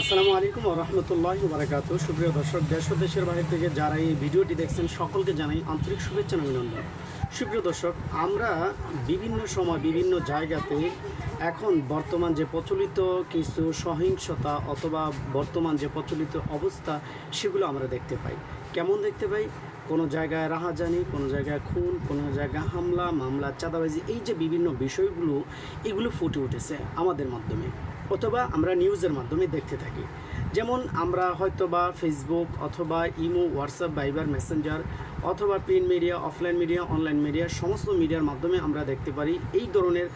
আসসালামু আলাইকুম রহমতুল্লাহ বারাকাত সুপ্রিয় দর্শক, দেশ ও দেশের বাইরে থেকে যারা এই ভিডিওটি দেখছেন, সকলকে জানাই আন্তরিক শুভেচ্ছা অভিনন্দন। সুপ্রিয় দর্শক, আমরা বিভিন্ন সময় বিভিন্ন জায়গাতে এখন বর্তমান যে প্রচলিত কিছু সহিংসতা অথবা বর্তমান যে প্রচলিত অবস্থা, সেগুলো আমরা দেখতে পাই। কেমন দেখতে পাই? কোনো জায়গায় রাহাজানি, কোনো জায়গায় খুন, কোনো জায়গায় হামলা, মামলা, চাঁদাবাজি, এই যে বিভিন্ন বিষয়গুলো, এগুলো ফুটে উঠেছে আমাদের মাধ্যমে অথবা আমরা নিউজের মাধ্যমে দেখতে থাকি। যেমন আমরা হয়তো বা ফেসবুক অথবা ইমো হোয়াটসঅ্যাপ ভাইবার মেসেঞ্জার অথবা print media offline media online media সমস্ত মিডিয়ার মাধ্যমে আমরা দেখতে পারি এই ধরনের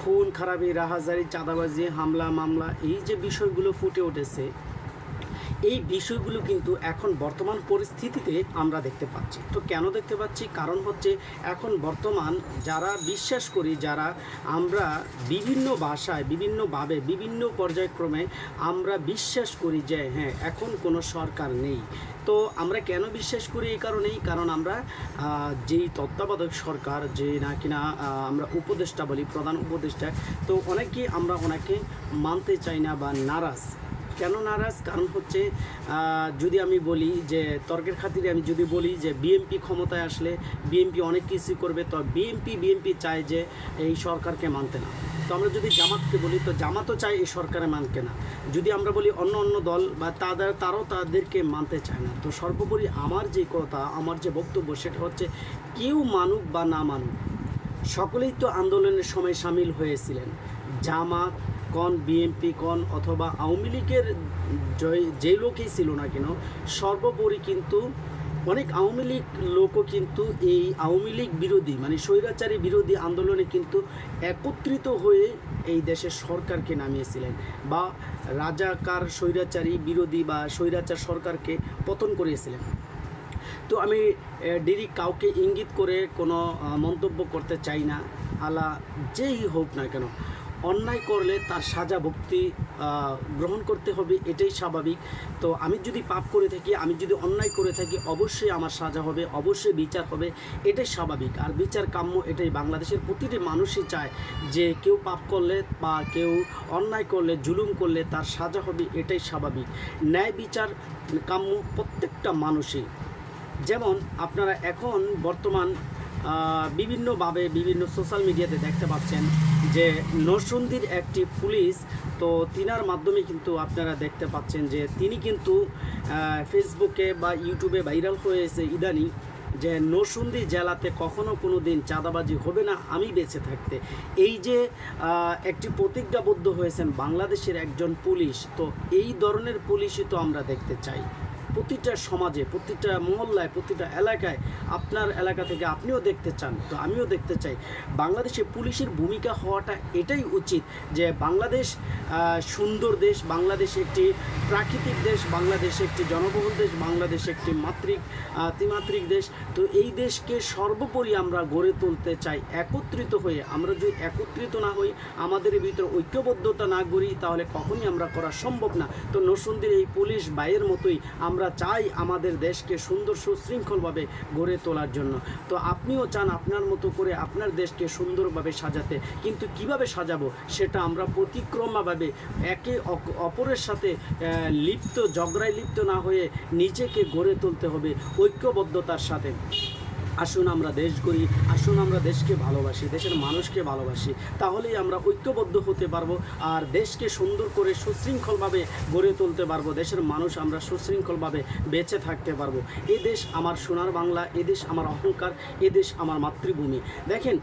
খুন, খারাপি, রাহাজারি, চাঁদাবাজি, হামলা, মামলা, এই যে বিষয়গুলো ফুটে উঠেছে এই বিষয়গুলো কিন্তু এখন বর্তমান পরিস্থিতিতে আমরা দেখতে পাচ্ছি। তো কেন দেখতে পাচ্ছি? কারণ হচ্ছে এখন বর্তমান যারা বিশ্বাস করি, যারা আমরা বিভিন্ন ভাষায়, বিভিন্নভাবে, বিভিন্ন পর্যায়ক্রমে আমরা বিশ্বাস করি যে হ্যাঁ এখন কোনো সরকার নেই। তো আমরা কেন বিশ্বাস করি এই কারণেই? কারণ আমরা যেই তত্ত্বাবধায়ক সরকার, যে না কিনা আমরা উপদেষ্টা বলি, প্রধান উপদেষ্টা, তো অনেকেই আমরা ওনাকে মানতে চাই না বা নারাজ। কেন নারাজ? কারণ হচ্ছে যদি আমি বলি যে, তর্কের খাতিরে আমি যদি বলি যে, বিএমপি ক্ষমতায় আসলে বিএমপি অনেক কিছু করবে, তো বিএমপি বিএমপি চায় যে, এই সরকারকে মানতে না। তো আমরা যদি জামাতকে বলি, তো জামাতও চায় এই সরকারে মানকে না। যদি আমরা বলি অন্য অন্য দল বা তাদের, তারাও তাদেরকে মানতে চায় না। তো সর্বোপরি আমার যে কথা, আমার যে বক্তব্য, সেটা হচ্ছে, কেউ মানুক বা না মানুক, সকলেই তো আন্দোলনের সময় সামিল হয়েছিলেন। জামাত কন, বিএনপি কন অথবা আওয়ামী লীগের যে লোকই ছিল না কেন, সর্বোপরি কিন্তু অনেক আওয়ামী লীগ লোকও কিন্তু এই আওয়ামী লীগ বিরোধী মানে স্বৈরাচারী বিরোধী আন্দোলনে কিন্তু একত্রিত হয়ে এই দেশের সরকারকে নামিয়েছিলেন বা রাজাকার স্বৈরাচারী বিরোধী বা স্বৈরাচার সরকারকে পতন করিয়েছিলেন। তো আমি ডিরি কাউকে ইঙ্গিত করে কোনো মন্তব্য করতে চাই না, আলা যেই হোক না কেন। অন্যায় করলে তার সাজা ভক্তি গ্রহণ করতে হবে, এটাই স্বাভাবিক। তো আমি যদি পাপ করে থাকি, আমি যদি অন্যায় করে থাকি, অবশ্যই আমার সাজা হবে, অবশ্যই বিচার হবে, এটাই স্বাভাবিক। আর বিচার কাম্য এটাই। বাংলাদেশের প্রতিটি মানুষই চায় যে কেউ পাপ করলে বা কেউ অন্যায় করলে, জুলুম করলে তার সাজা হবে, এটাই স্বাভাবিক। ন্যায় বিচার কাম্য প্রত্যেকটা মানুষই। যেমন আপনারা এখন বর্তমান বিভিন্নভাবে বিভিন্ন সোশ্যাল মিডিয়াতে দেখতে পাচ্ছেন যে নরসন্দির একটি পুলিশ, তো তিনার মাধ্যমে কিন্তু আপনারা দেখতে পাচ্ছেন যে তিনি কিন্তু ফেসবুকে বা ইউটিউবে ভাইরাল হয়েছে ইদানিং যে নরসুন্দি জেলাতে কখনো কোনো দিন চাঁদাবাজি হবে না, আমি বেঁচে থাকতে। এই যে একটি প্রতিজ্ঞাবদ্ধ হয়েছেন বাংলাদেশের একজন পুলিশ, তো এই ধরনের পুলিশই তো আমরা দেখতে চাই। প্রতিটা সমাজে, প্রতিটা মহল্লায়, প্রতিটা এলাকায় আপনার এলাকা থেকে আপনিও দেখতে চান, তো আমিও দেখতে চাই। বাংলাদেশে পুলিশের ভূমিকা হওয়াটা এটাই উচিত যে বাংলাদেশ সুন্দর দেশ, বাংলাদেশ একটি প্রাকৃতিক দেশ, বাংলাদেশ একটি জনবহুল দেশ, বাংলাদেশ একটি মাতৃক ত্রিমাত্রিক দেশ। তো এই দেশকে সর্বোপরি আমরা গড়ে তুলতে চাই, একত্রিত হয়ে। আমরা যদি একত্রিত না হই, আমাদের ভিতরে ঐক্যবদ্ধতা না গড়ি তাহলে কখনই আমরা করা সম্ভব না। তো নরসুন্দির এই পুলিশ বাইয়ের মতোই আমরা চাই আমাদের দেশকে সুন্দর সুশৃঙ্খলভাবে গড়ে তোলার জন্য। তো আপনিও চান আপনার মতো করে আপনার দেশকে সুন্দরভাবে সাজাতে। কিন্তু কীভাবে সাজাবো সেটা আমরা প্রতিক্রমাভাবে একে অপরের সাথে লিপ্ত জগড়ায় লিপ্ত না হয়ে নিজেকে গড়ে তুলতে হবে ঐক্যবদ্ধতার সাথে। আসুন আমরা দেশ গড়ি, আসুন আমরা দেশকে ভালোবাসি, দেশের মানুষকে ভালোবাসি, তাহলেই আমরা ঐক্যবদ্ধ হতে পারব আর দেশকে সুন্দর করে সুশৃঙ্খলভাবে গড়ে তুলতে পারব, দেশের মানুষ আমরা সুশৃঙ্খলভাবে বেঁচে থাকতে পারব। এ দেশ আমার সোনার বাংলা, এ দেশ আমার অহংকার, এ দেশ আমার মাতৃভূমি। দেখেন,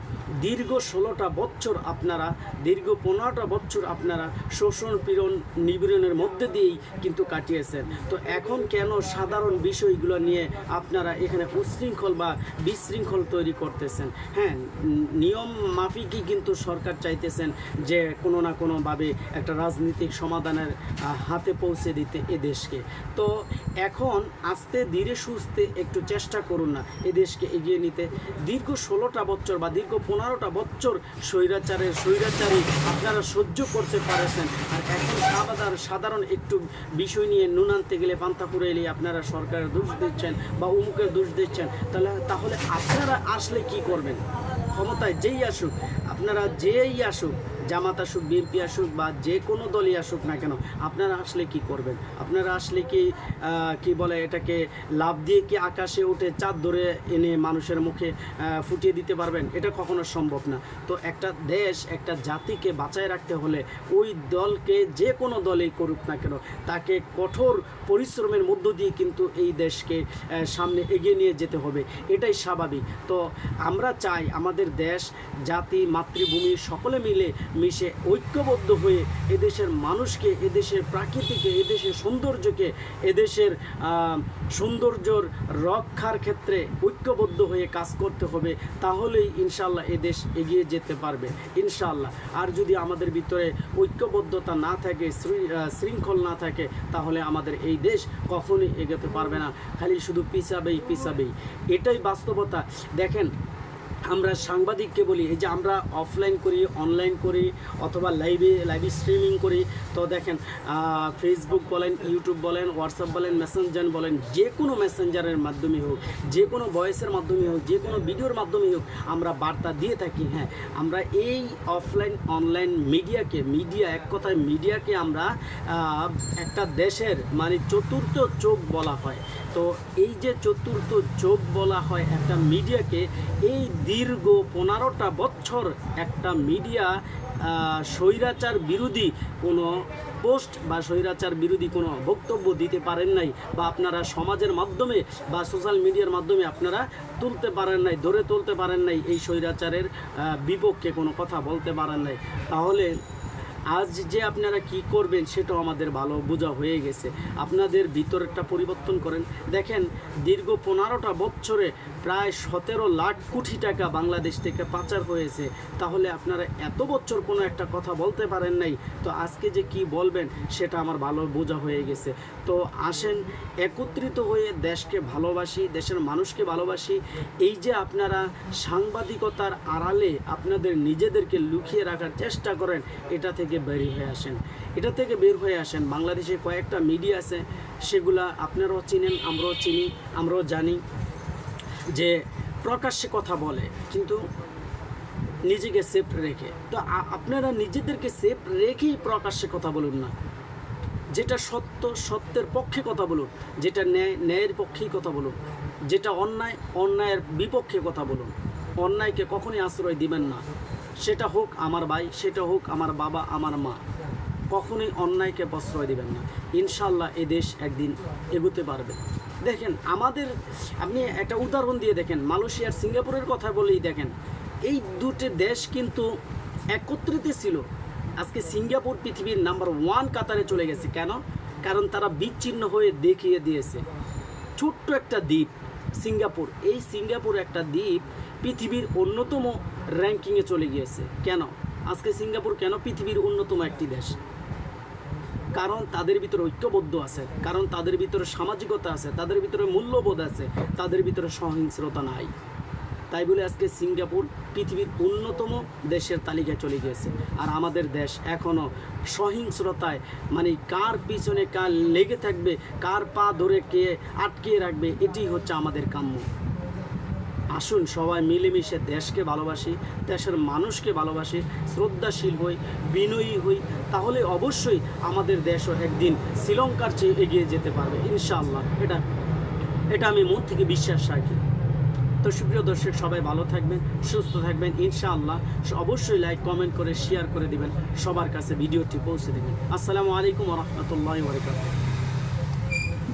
দীর্ঘ ষোলোটা বছর আপনারা, দীর্ঘ পনেরোটা বছর আপনারা শোষণ, পীড়ন, নিপীড়নের মধ্যে দিয়েই কিন্তু কাটিয়েছেন। তো এখন কেন সাধারণ বিষয়গুলো নিয়ে আপনারা এখানে উশৃঙ্খল বা বিশৃঙ্খল তৈরি করতেছেন। হ্যাঁ নিয়ম মাফিকই কিন্তু সরকার চাইতেছেন যে কোনো না কোনোভাবে একটা রাজনৈতিক সমাধানের হাতে পৌঁছে দিতে এ দেশকে। তো এখন আস্তে ধীরে সুস্থে একটু চেষ্টা করুন না এ দেশকে এগিয়ে নিতে। দীর্ঘ ষোলোটা বছর বা দীর্ঘ পনেরোটা বছর স্বৈরাচারের, স্বৈরাচারী আপনারা সহ্য করতে পারেছেন। আর এখন সাধারণ সাধারণ একটু বিষয় নিয়ে নুন আনতে গেলে পান্তা এলে আপনারা সরকারের দোষ দিচ্ছেন বা উমুকের দোষ দিচ্ছেন, তাহলে তাহলে আপনারা আসলে কি করবেন? ক্ষমতায় যেই আসুক আপনারা যেই আসুক জামাত আসুক, বিএনপি আসুক বা যে কোনো দলই আসুক না কেন, আপনারা আসলে কি করবেন? আপনারা আসলে কি কি বলে এটাকে লাভ দিয়ে কি আকাশে উঠে চাঁদ ধরে এনে মানুষের মুখে ফুটিয়ে দিতে পারবেন? এটা কখনো সম্ভব না। তো একটা দেশ, একটা জাতিকে বাঁচায় রাখতে হলে ওই দলকে যে কোনো দলেই করুক না কেন, তাকে কঠোর পরিশ্রমের মধ্য দিয়ে কিন্তু এই দেশকে সামনে এগিয়ে নিয়ে যেতে হবে। এটাই স্বাভাবিক। তো আমরা চাই আমাদের দেশ, জাতি, মাতৃভূমি সকলে মিলে মিশে ঐক্যবদ্ধ হয়ে এদেশের মানুষকে, এদেশের প্রাকৃতিকে, এদেশের সৌন্দর্যকে, এদেশের সৌন্দর্যর রক্ষার ক্ষেত্রে ঐক্যবদ্ধ হয়ে কাজ করতে হবে, তাহলেই ইনশাল্লাহ এদেশ এগিয়ে যেতে পারবে ইনশাল্লাহ আর যদি আমাদের ভিতরে ঐক্যবদ্ধতা না থাকে শৃঙ্খল না থাকে, তাহলে আমাদের এই দেশ কখনোই এগোতে পারবে না। খালি শুধু পিছাবেই পিছাবেই। এটাই বাস্তবতা। দেখেন আমরা সাংবাদিককে বলি, এই যে আমরা অফলাইন করি অনলাইন করি, অথবা লাইভে লাইভ স্ট্রিমিং করি, তো দেখেন ফেসবুক বলেন ইউটিউব বলেন হোয়াটসঅ্যাপ বলেন মেসেঞ্জার বলেন যে কোনো মেসেঞ্জারের মাধ্যমে হোক যে কোনো ভয়েসের মাধ্যমে হোক যে কোনো ভিডিওর মাধ্যমে হোক, আমরা বার্তা দিয়ে থাকি হ্যাঁ। আমরা এই অফলাইন অনলাইন মিডিয়াকে মিডিয়া এক কথায় মিডিয়াকে আমরা একটা দেশের মানে চতুর্থ চোখ বলা হয়। তো এই যে চতুর্থ চোখ বলা হয় একটা মিডিয়াকে এই দীর্ঘ পনেরোটা বছর একটা মিডিয়া স্বৈরাচার বিরোধী কোনো পোস্ট বা স্বৈরাচার বিরোধী কোনো বক্তব্য দিতে পারেন নাই বা আপনারা সমাজের মাধ্যমে বা সোশ্যাল মিডিয়ার মাধ্যমে আপনারা তুলতে পারেন নাই, ধরে তুলতে পারেন নাই এই স্বৈরাচারের বিপক্ষে কোনো কথা বলতে পারেন নাই। তাহলে আজ যে আপনারা কি করবেন সেটাও আমাদের ভালো বোঝা হয়ে গেছে। আপনাদের ভিতরেরটা পরিবর্তন করেন। দেখেন, দীর্ঘ পনেরোটা বছরে প্রায় সতেরো লাখ কোটি টাকা বাংলাদেশ থেকে পাচার হয়েছে। তাহলে আপনারা এত বছর কোনো একটা কথা বলতে পারেন নাই। তো আজকে যে কি বলবেন, সেটা আমার ভালো বোঝা হয়ে গেছে। তো আসেন, একত্রিত হয়ে দেশকে ভালোবাসি, দেশের মানুষকে ভালোবাসি। এই যে আপনারা সাংবাদিকতার আড়ালে আপনাদের নিজেদেরকে লুকিয়ে রাখার চেষ্টা করেন, এটা থেকে বের হয়ে আসেন। এটা থেকে বের হয়ে আসেন। বাংলাদেশে কয়েকটা মিডিয়া আছে, সেগুলা আপনারাও চিনেন, আমরাও চিনি, আমরাও জানি যে প্রকাশ্যে কথা বলে, কিন্তু নিজেকে সেফ রেখে। তো আপনারা নিজেদেরকে সেফ রেখেই প্রকাশ্যে কথা বলুন না। যেটা সত্য, সত্যের পক্ষে কথা বলুন। যেটা ন্যায়, ন্যায়ের পক্ষেই কথা বলুন। যেটা অন্যায়, অন্যায়ের বিপক্ষে কথা বলুন। অন্যায়কে কখনই আশ্রয় দিবেন না। সেটা হোক আমার ভাই, সেটা হোক আমার বাবা, আমার মা। কখনোই অন্যায়কে প্রশ্রয় দিবেন না। ইনশাল্লাহ এ দেশ একদিন এগোতে পারবে। দেখেন, আমাদের, আপনি একটা উদাহরণ দিয়ে দেখেন মালয়েশিয়ার সিঙ্গাপুরের কথা বলেই দেখেন, এই দুটি দেশ কিন্তু একত্রিত ছিল। আজকে সিঙ্গাপুর পৃথিবীর নাম্বার ওয়ান কাতারে চলে গেছে। কেন? কারণ তারা বিচ্ছিন্ন হয়ে দেখিয়ে দিয়েছে। ছোট্ট একটা দ্বীপ, সিঙ্গাপুর। এই সিঙ্গাপুর একটা দ্বীপ পৃথিবীর অন্যতম র্যাঙ্কিংয়ে চলে গিয়েছে। কেন? আজকে সিঙ্গাপুর কেন পৃথিবীর অন্যতম একটি দেশ? কারণ তাদের ভিতরে ঐক্যবদ্ধ আছে, কারণ তাদের ভিতরে সামাজিকতা আছে, তাদের ভিতরে মূল্যবোধ আছে, তাদের ভিতরে সহিংস্রতা নাই। তাই বলে আজকে সিঙ্গাপুর পৃথিবীর অন্যতম দেশের তালিকায় চলে গিয়েছে। আর আমাদের দেশ এখনও সহিংস্রতায় মানে কার পিছনে কার লেগে থাকবে, কার পা ধরে কে আটকিয়ে রাখবে, এটি হচ্ছে আমাদের কাম্য। আসুন, সবাই মিলেমিশে দেশকে ভালোবাসি, দেশের মানুষকে ভালোবাসি, শ্রদ্ধাশীল হই, বিনয়ী হই, তাহলে অবশ্যই আমাদের দেশও একদিন শ্রীলঙ্কার চেয়ে এগিয়ে যেতে পারবে, ইনশাআল্লাহ। এটা এটা আমি মন থেকে বিশ্বাস রাখি। তো সুপ্রিয় দর্শক, সবাই ভালো থাকবেন, সুস্থ থাকবেন, ইনশাআল্লাহ। অবশ্যই লাইক কমেন্ট করে শেয়ার করে দিবেন, সবার কাছে ভিডিওটি পৌঁছে দেবেন। আসসালামু আলাইকুম রহমতুল্লাহ বরকাত